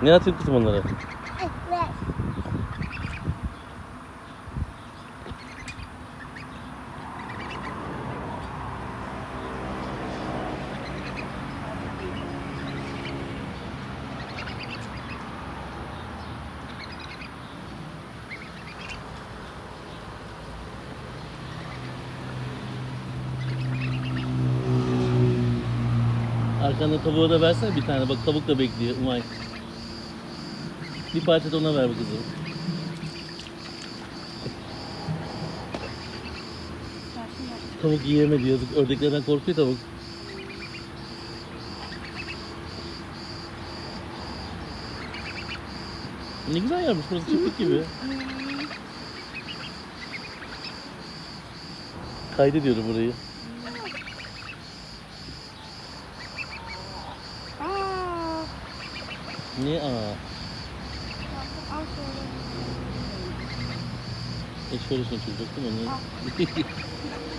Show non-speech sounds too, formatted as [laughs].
Ne atayım kızım onlara? Arkanda tavuğa da versene bir tane. Bak tavuk da bekliyor Umay. Bir parça da ona ver bu kızım. Tavuk yiyemedi yazık. Ördeklerden korkuyor tavuk. Ne güzel yapmış burası çiftlik gibi. Kaydediyorum burayı. Niye aa? E şöyle çocuk değil mi? [laughs]